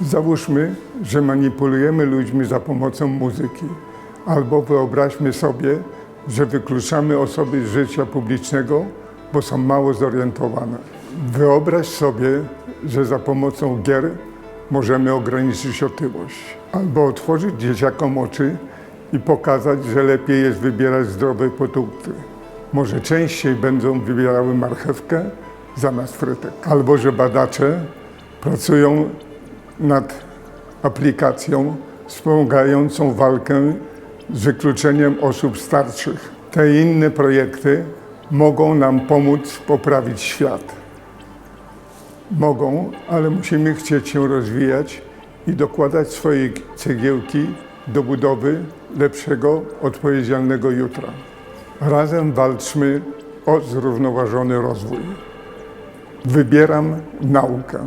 Załóżmy, że manipulujemy ludźmi za pomocą muzyki, albo wyobraźmy sobie, że wykluczamy osoby z życia publicznego, bo są mało zorientowane. Wyobraź sobie, że za pomocą gier możemy ograniczyć otyłość, albo otworzyć dzieciakom oczy i pokazać, że lepiej jest wybierać zdrowe produkty. Może częściej będą wybierały marchewkę zamiast frytek, albo że badacze pracują nad aplikacją wspomagającą walkę z wykluczeniem osób starszych. Te inne projekty mogą nam pomóc poprawić świat. Mogą, ale musimy chcieć się rozwijać i dokładać swoje cegiełki do budowy lepszego, odpowiedzialnego jutra. Razem walczmy o zrównoważony rozwój. Wybieram naukę.